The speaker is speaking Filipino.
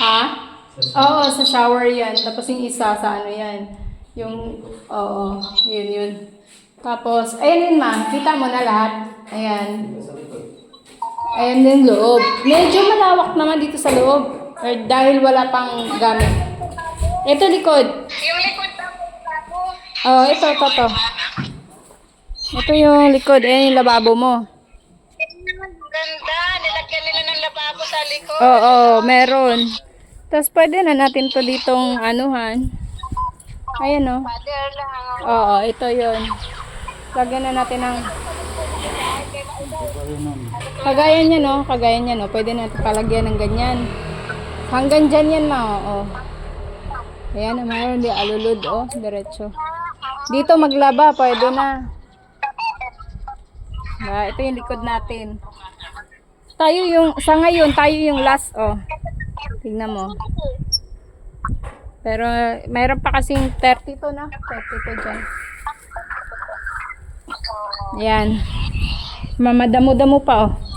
Ha? Oo, sa shower yan. Tapos yung isa sa ano yan. Yung, oo, yun yun. Tapos, ayan yun ma, kita mo na lahat. Ayan. Ayan din loob. Medyo malawak naman dito sa loob. Or dahil wala pang gamit. Ito likod. Yung likod. Oh, ito, ito, ito. Ito yung likod. Ayan yung lababo mo. Ganda. Nilagyan nila lababo sa likod. Oo, meron. Tapos pwede na natin to ditong anuhan. Ayan o. Lang. Oo, ito yun. Lagyan na natin ng... Kagaya niya no, kagaya niya no. Pwede natin palagyan ng ganyan. Hanggang dyan yan ma, oo. Ayan na, mayroon di alulod oh, diretso. Dito maglaba, pwede na. Ah, ito yung likod natin. Tayo yung, sa ngayon, tayo yung last oh. Tignan mo. Pero mayroon pa kasing 32 na. 32 dyan. Yan. Mamadamo-damo pa oh.